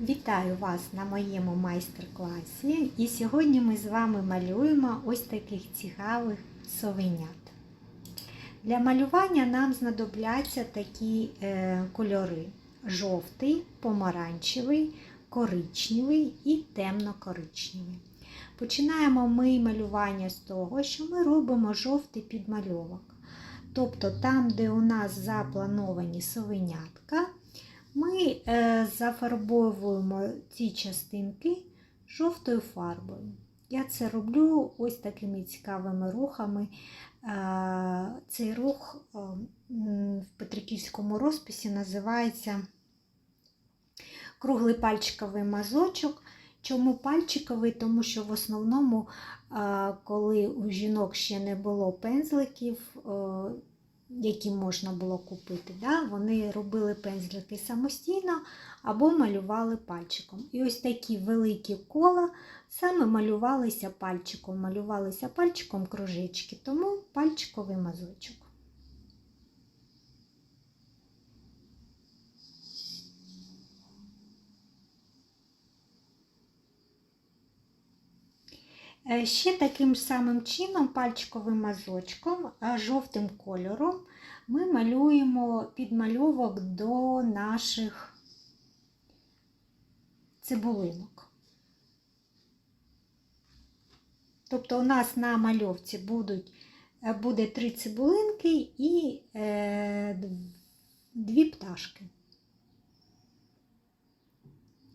Вітаю вас на моєму майстер-класі. І сьогодні ми з вами малюємо ось таких цікавих совенят. Для малювання нам знадобляться такі е, кольори: жовтий, помаранчевий, коричневий і темно-коричневий. Починаємо ми малювання з того, що ми робимо жовтий підмальовок. Тобто там, де у нас заплановані совенятка, ми е, зафарбовуємо ці частинки жовтою фарбою. Я це роблю ось такими цікавими рухами. Е, цей рух е, в Петриківському розписі називається круглий пальчиковий мазочок. Чому пальчиковий? Тому що в основному, коли у жінок ще не було пензликів, які можна було купити. Да? Вони робили пензлики самостійно або малювали пальчиком. І ось такі великі кола саме малювалися пальчиком, малювалися пальчиком кружечки, тому пальчиковий мазочок. Е, Ще таким самим чином, пальчиковим мазочком, а жовтим кольором, ми малюємо підмальовок до наших цибулинок. Тобто у нас на мальовці будуть, е, буде три цибулинки і е, дві пташки.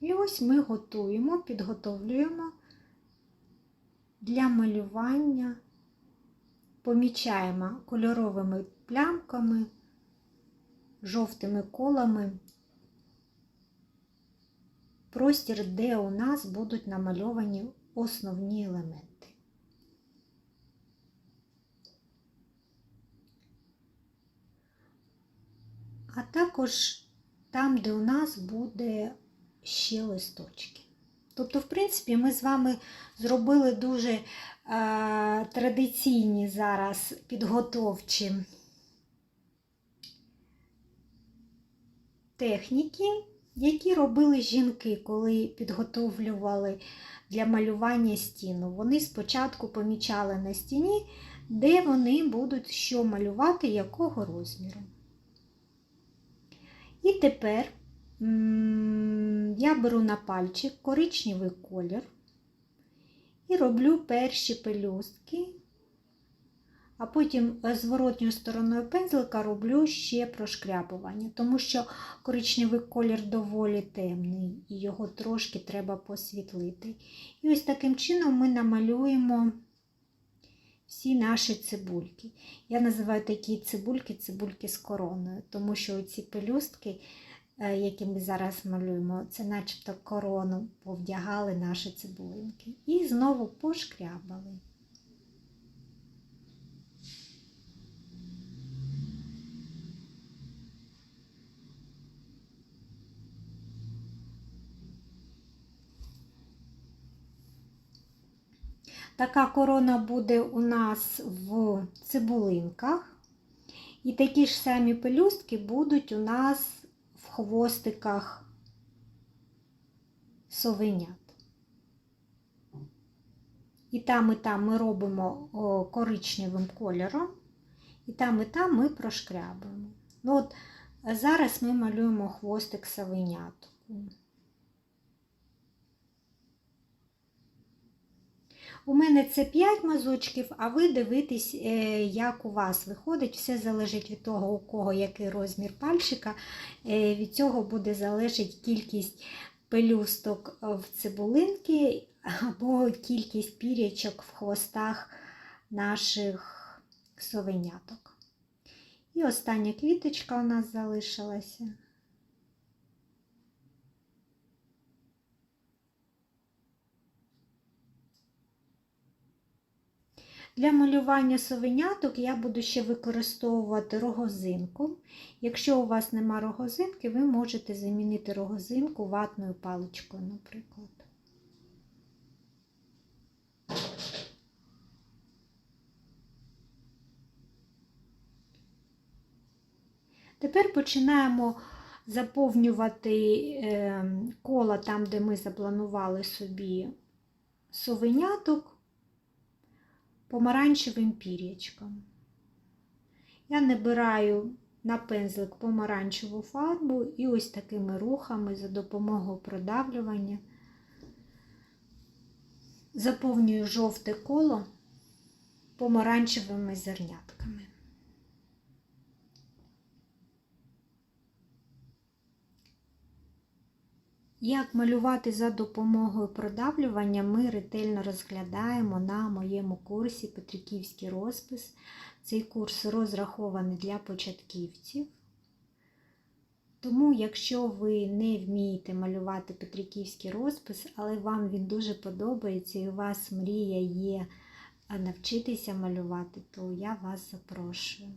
І ось ми готуємо, підготовлюємо для малювання помічаємо кольоровими плямками, жовтими колами простір, де у нас будуть намальовані основні елементи. А також там, де у нас буде ще листочки. Тобто, в принципі, ми з вами зробили дуже е, традиційні зараз підготовчі техніки, які робили жінки, коли підготовлювали для малювання стіну. Вони спочатку помічали на стіні, де вони будуть що малювати, якого розміру. І тепер я беру на пальчик коричневий колір і роблю перші пелюстки, а потім зворотньою стороною пензлика роблю ще прошкрябування, тому що коричневий колір доволі темний і його трошки треба посвітлити. І ось таким чином ми намалюємо всі наші цибульки. Я називаю такі цибульки цибульки з короною, тому що ці пелюстки які ми зараз малюємо, це начебто корону повдягали наші цибулинки. І знову пошкрябали. Така корона буде у нас в цибулинках. І такі ж самі пелюстки будуть у нас хвостиках совенят. І там, і там ми робимо коричневим кольором, і там, і там ми прошкрябуємо. Ну, от Зараз ми малюємо хвостик совенятку. У мене це 5 мазочків, а ви дивитесь, як у вас виходить. Все залежить від того, у кого який розмір пальчика. Від цього буде залежати кількість пелюсток в цибулинки або кількість пірячок в хвостах наших совеняток. І остання квіточка у нас залишилася. Для малювання совеняток я буду ще використовувати рогозинку. Якщо у вас нема рогозинки, ви можете замінити рогозинку ватною паличкою, наприклад. Тепер починаємо заповнювати е, коло там, де ми запланували собі совеняток, помаранчевим пір'ячком. Я набираю на пензлик помаранчеву фарбу і ось такими рухами за допомогою продавлювання заповнюю жовте коло помаранчевими зернятками. Як малювати за допомогою продавлювання, ми ретельно розглядаємо на моєму курсі Петриківський розпис. Цей курс розрахований для початківців. Тому, якщо ви не вмієте малювати Петриківський розпис, але вам він дуже подобається і у вас мрія є навчитися малювати, то я вас запрошую.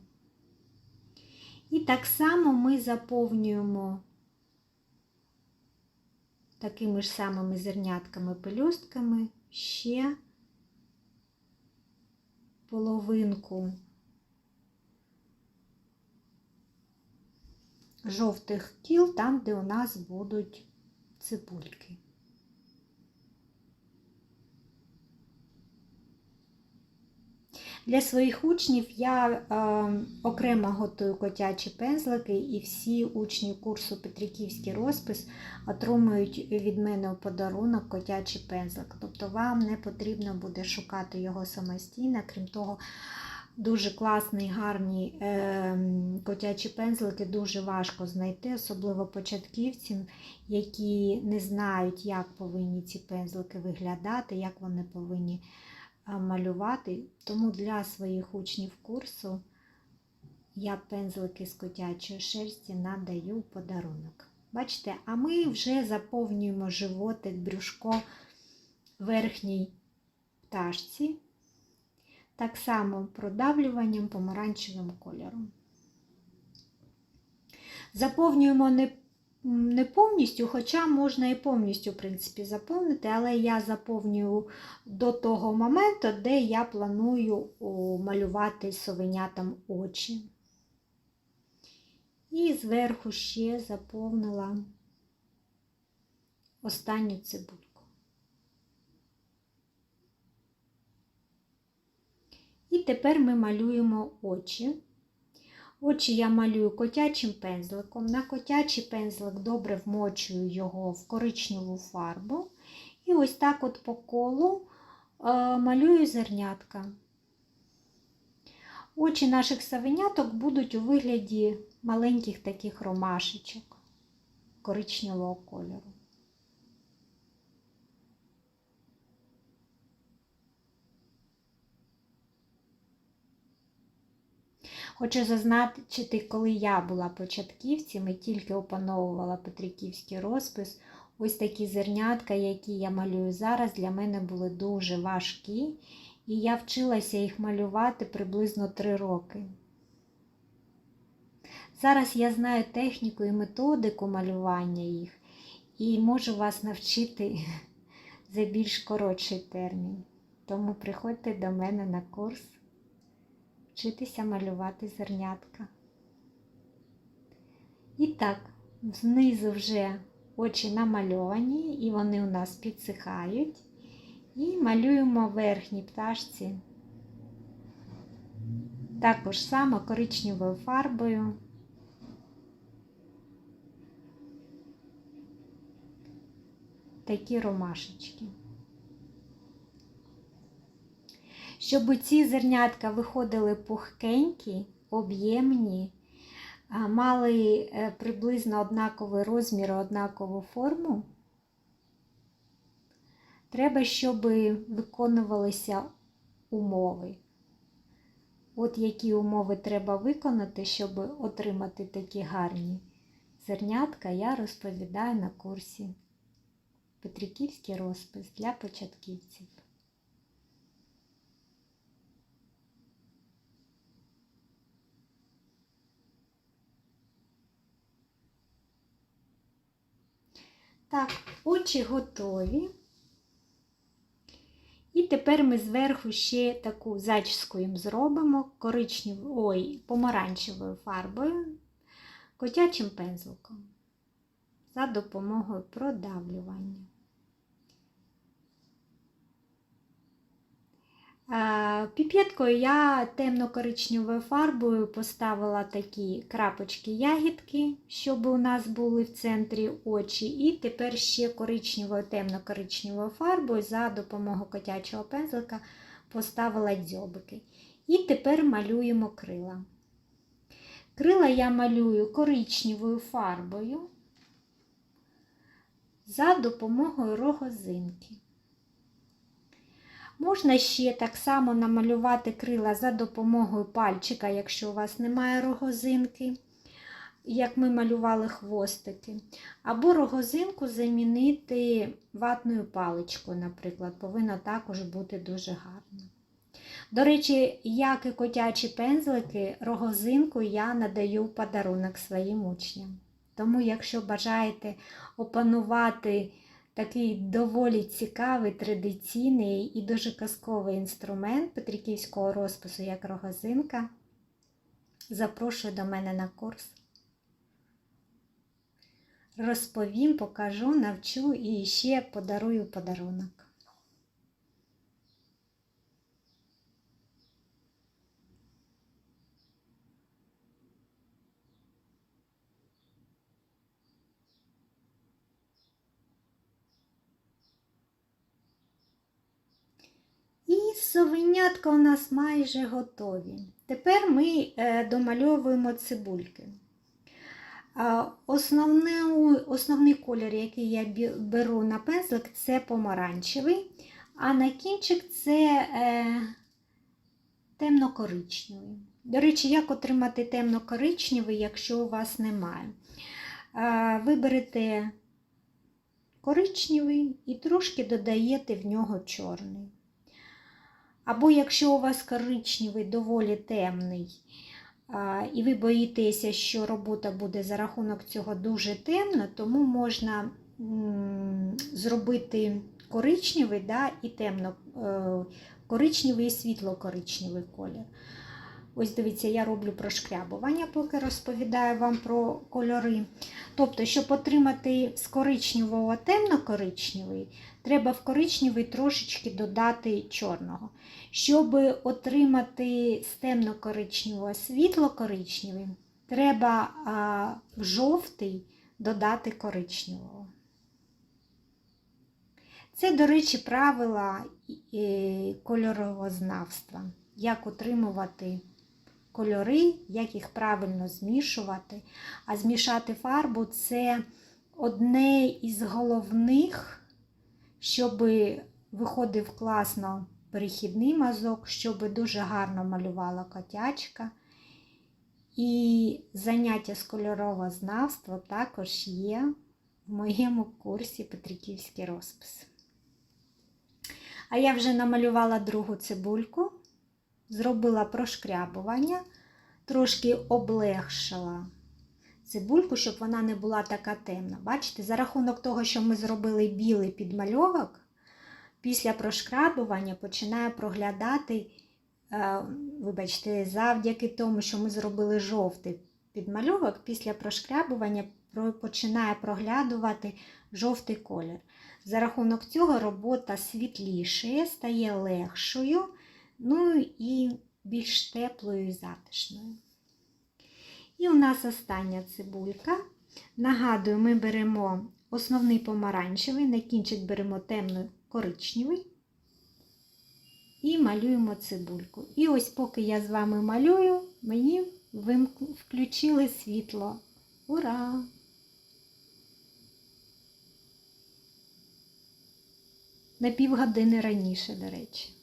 І так само ми заповнюємо такими ж самими зернятками пелюстками ще половинку жовтих кіл там, де у нас будуть цибульки. Для своїх учнів я е, окремо готую котячі пензлики, і всі учні курсу Петриківський розпис отримують від мене у подарунок котячий пензлик. Тобто вам не потрібно буде шукати його самостійно, крім того, дуже класні, гарні е, котячі пензлики дуже важко знайти, особливо початківцям, які не знають, як повинні ці пензлики виглядати, як вони повинні малювати. Тому для своїх учнів курсу я пензлики з котячої шерсті надаю подарунок. Бачите, а ми вже заповнюємо животик, брюшко верхній пташці, так само продавлюванням помаранчевим кольором. Заповнюємо не не повністю, хоча можна і повністю, в принципі, заповнити, але я заповнюю до того моменту, де я планую малювати совенятам очі. І зверху ще заповнила останню цибульку. І тепер ми малюємо очі. Очі я малюю котячим пензликом. На котячий пензлик добре вмочую його в коричневу фарбу. І ось так от по колу е, малюю зернятка. Очі наших савеняток будуть у вигляді маленьких таких ромашечок коричневого кольору. Хочу зазначити, коли я була початківцем і тільки опановувала Петриківський розпис, ось такі зернятка, які я малюю зараз, для мене були дуже важкі, і я вчилася їх малювати приблизно 3 роки. Зараз я знаю техніку і методику малювання їх, і можу вас навчити за більш коротший термін. Тому приходьте до мене на курс вчитися малювати зернятка. І так, знизу вже очі намальовані, і вони у нас підсихають. І малюємо верхній пташці також само коричневою фарбою. Такі ромашечки. Щоб ці зернятка виходили пухкенькі, об'ємні, мали е, приблизно однаковий розмір, однакову форму. Треба, щоб виконувалися умови. От які умови треба виконати, щоб отримати такі гарні зернятка, я розповідаю на курсі Петриківський розпис для початківців. Так, очі готові. І тепер ми зверху ще таку зачіску їм зробимо коричневою, ой, помаранчевою фарбою, котячим пензликом. за допомогою продавлювання. Піпеткою я темно-коричневою фарбою поставила такі крапочки ягідки, щоб у нас були в центрі очі. І тепер ще коричневою, темно-коричневою фарбою за допомогою котячого пензлика поставила дзьобики. І тепер малюємо крила. Крила я малюю коричневою фарбою за допомогою рогозинки. Можна ще так само намалювати крила за допомогою пальчика, якщо у вас немає рогозинки, як ми малювали хвостики. Або рогозинку замінити ватною паличкою, наприклад, повинно також бути дуже гарно. До речі, як і котячі пензлики, рогозинку я надаю в подарунок своїм учням. Тому, якщо бажаєте опанувати такий доволі цікавий, традиційний і дуже казковий інструмент петриківського розпису, як рогозинка, запрошую до мене на курс. Розповім, покажу, навчу і ще подарую подарунок. І совенятка у нас майже готові. Тепер ми е, домальовуємо цибульки. Основний, основний колір, який я беру на пензлик, це помаранчевий, а на кінчик це е, темно-коричневий. До речі, як отримати темно-коричневий, якщо у вас немає? Е, Ви берете коричневий і трошки додаєте в нього чорний. Або якщо у вас коричневий доволі темний, і ви боїтеся, що робота буде за рахунок цього дуже темна, тому можна зробити коричневий да, і темно, е, коричневий і світло-коричневий колір. Ось дивіться, я роблю прошкрябування, поки розповідаю вам про кольори. Тобто, щоб отримати з коричневого темно-коричневий, треба в коричневий трошечки додати чорного. Щоб отримати з темно-коричневого світло-коричневий, треба в жовтий додати коричневого. Це, до речі, правила кольоровознавства. Як отримувати кольори, як їх правильно змішувати. А змішати фарбу це одне із головних, щоб виходив класно перехідний мазок, щоб дуже гарно малювала котячка. І заняття з кольоровознавства також є в моєму курсі Петриківський розпис. А я вже намалювала другу цибульку, зробила прошкрябування, трошки облегшила цибульку, щоб вона не була така темна. Бачите, за рахунок того, що ми зробили білий підмальовок, після прошкрабування починає проглядати, е, вибачте, завдяки тому, що ми зробили жовтий підмальовок, після прошкрабування починає проглядувати жовтий колір. За рахунок цього робота світлішає, стає легшою, ну і більш теплою і затишною. І у нас остання цибулька. Нагадую, ми беремо основний помаранчевий, на кінчик беремо темний коричневий і малюємо цибульку. І ось поки я з вами малюю, мені включили світло. Ура! На півгодини раніше, до речі.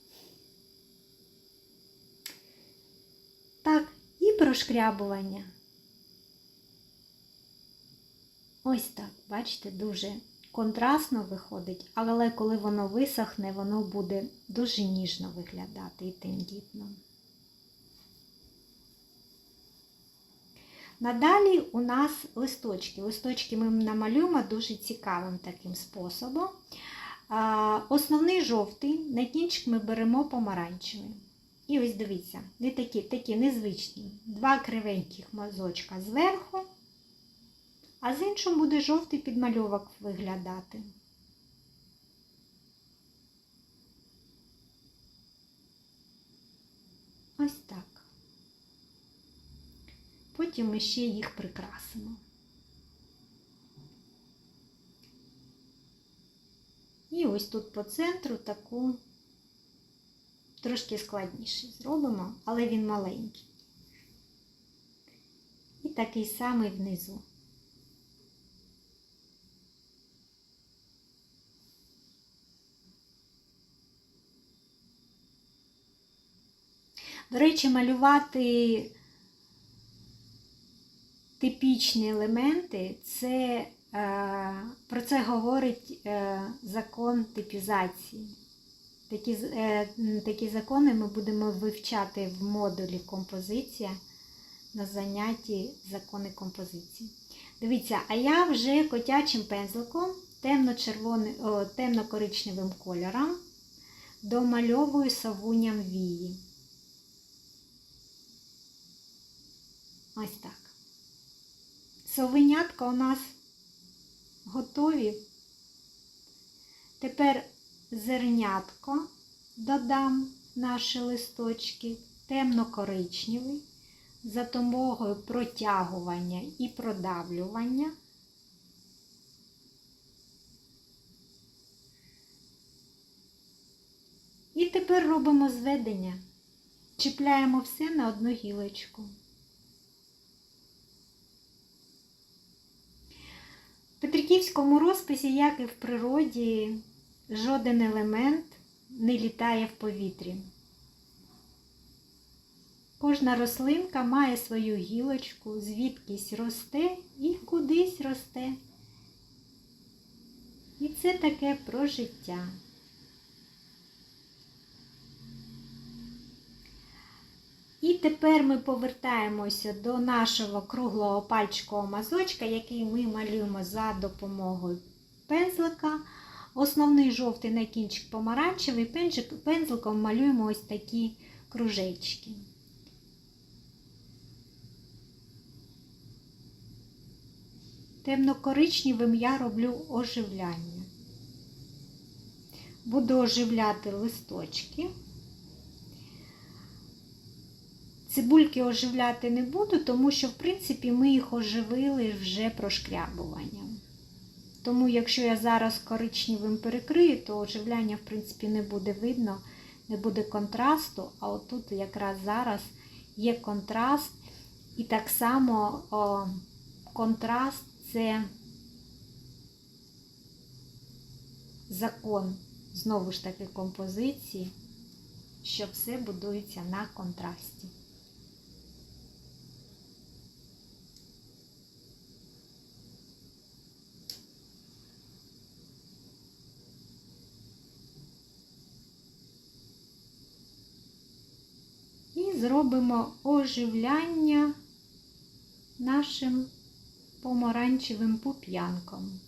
Так, і прошкрябування. Ось так, бачите, дуже контрастно виходить, але коли воно висохне, воно буде дуже ніжно виглядати і тендітно. Надалі у нас листочки. Листочки ми намалюємо дуже цікавим таким способом. Основний жовтий, на кінчик ми беремо помаранчевий. І ось дивіться, не такі такі незвичні. Два кривеньких мазочка зверху, а з іншим буде жовтий підмальовок виглядати. Ось так. Потім ми ще їх прикрасимо. І ось тут по центру таку трошки складніше зробимо, але він маленький. І такий самий внизу. До речі, малювати типічні елементи, це, е, про це говорить е, закон типізації. Такі, е, такі закони ми будемо вивчати в модулі композиція на занятті закони композиції. Дивіться, а я вже котячим пензликом темно-коричневим кольором домальовую савуням вії. Ось так. Совенятка у нас готові. Тепер зернятко додам наші листочки, темно-коричневий, за допомогою протягування і продавлювання. І тепер робимо зведення. Чіпляємо все на одну гілочку. В Петриківському розписі, як і в природі, жоден елемент не літає в повітрі. Кожна рослинка має свою гілочку, звідкись росте і кудись росте. І це таке про життя. І тепер ми повертаємося до нашого круглого пальчикового мазочка, який ми малюємо за допомогою пензлика. Основний жовтий на кінчик помаранчевий, пензлик- пензликом малюємо ось такі кружечки. Темно-коричневим я роблю оживляння. Буду оживляти листочки. Цибульки оживляти не буду, тому що, в принципі, ми їх оживили вже прошкрябуванням. Тому, якщо я зараз коричневим перекрию, то оживляння, в принципі, не буде видно, не буде контрасту, а отут якраз зараз є контраст. І так само о, контраст це закон, знову ж таки, композиції, що все будується на контрасті. І зробимо оживляння нашим помаранчевим пуп'янком.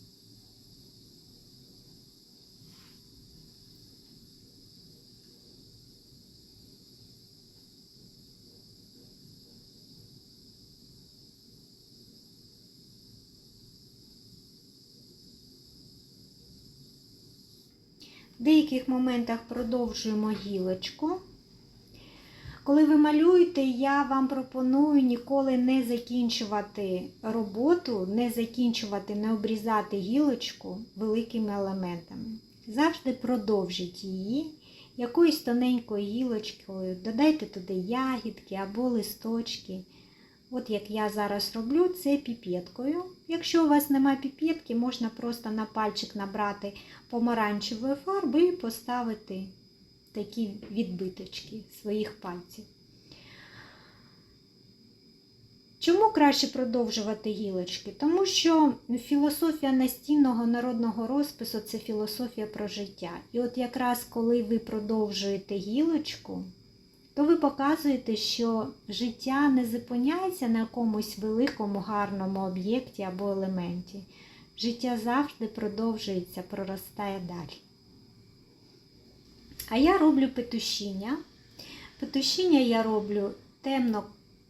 В деяких моментах продовжуємо гілочку. Коли ви малюєте, я вам пропоную ніколи не закінчувати роботу, не закінчувати, не обрізати гілочку великими елементами. Завжди продовжіть її якоюсь тоненькою гілочкою, додайте туди ягідки або листочки. От як я зараз роблю, це піпеткою. Якщо у вас немає піпетки, можна просто на пальчик набрати помаранчевої фарби і поставити такі відбиточки своїх пальців. Чому краще продовжувати гілочки? Тому що філософія настінного народного розпису це філософія про життя. І от якраз коли ви продовжуєте гілочку, то ви показуєте, що життя не зупиняється на якомусь великому гарному об'єкті або елементі. Життя завжди продовжується, проростає далі. А я роблю петушіння. Петушіння я роблю темно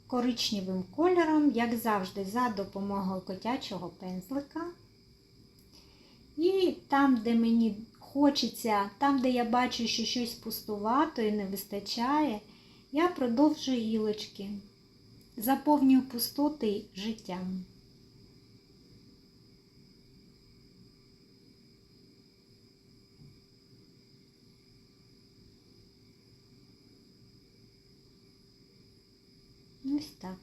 коричневим кольором, як завжди, за допомогою котячого пензлика. І там, де мені хочеться, там, де я бачу, що щось пустувато і не вистачає, я продовжую гілочки, заповнюю пустоти життям. Ось так.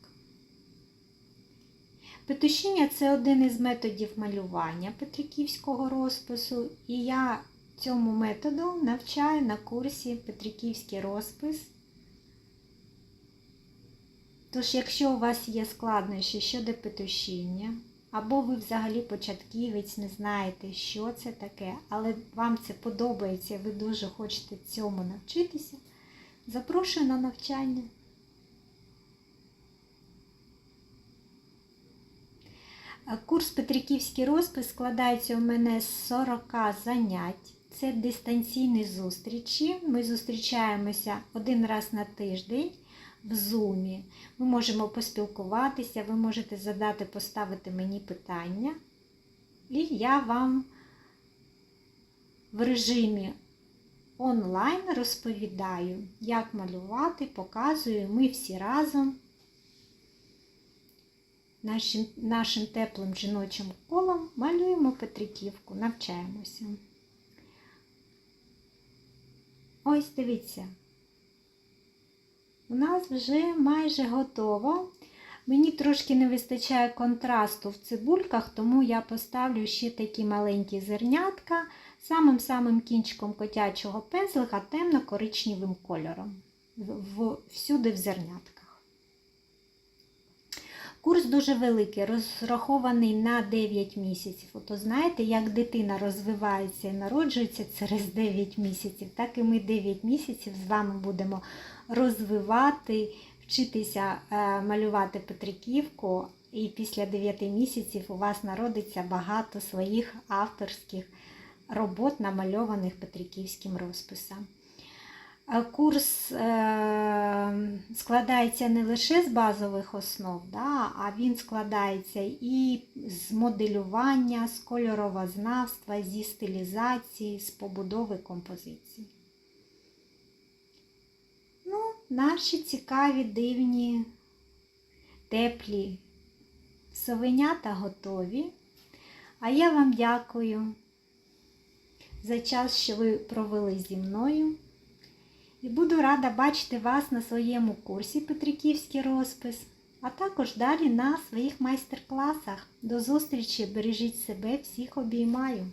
Петушіння це один із методів малювання петриківського розпису, і я цьому методу навчаю на курсі Петриківський розпис. Тож, якщо у вас є складнощі щодо петушіння, або ви взагалі початківець, не знаєте, що це таке, але вам це подобається, ви дуже хочете цьому навчитися, запрошую на навчання. Курс Петриківський розпис складається у мене з 40 занять. Це дистанційні зустрічі. Ми зустрічаємося один раз на тиждень в Зумі. Ми можемо поспілкуватися, ви можете задати, поставити мені питання. І я вам в режимі онлайн розповідаю, як малювати, показую. Ми всі разом нашим, нашим теплим жіночим колом малюємо Петриківку, навчаємося. Ось дивіться. У нас вже майже готово. Мені трошки не вистачає контрасту в цибульках, тому я поставлю ще такі маленькі зернятка самим-самим кінчиком котячого пензлика темно-коричневим кольором. Всюди в зернятках. Курс дуже великий, розрахований на 9 місяців. Ото знаєте, як дитина розвивається і народжується через 9 місяців, так і ми 9 місяців з вами будемо розвивати, вчитися е, малювати Петриківку. І після 9 місяців у вас народиться багато своїх авторських робот, намальованих Петриківським розписом. Курс е, складається не лише з базових основ, да, а він складається і з моделювання, з кольоровознавства, зі стилізації, з побудови композиції. Ну, наші цікаві, дивні, теплі совенята готові. А я вам дякую за час, що ви провели зі мною. І буду рада бачити вас на своєму курсі Петриківський розпис, а також далі на своїх майстер-класах. До зустрічі! Бережіть себе, всіх обіймаю!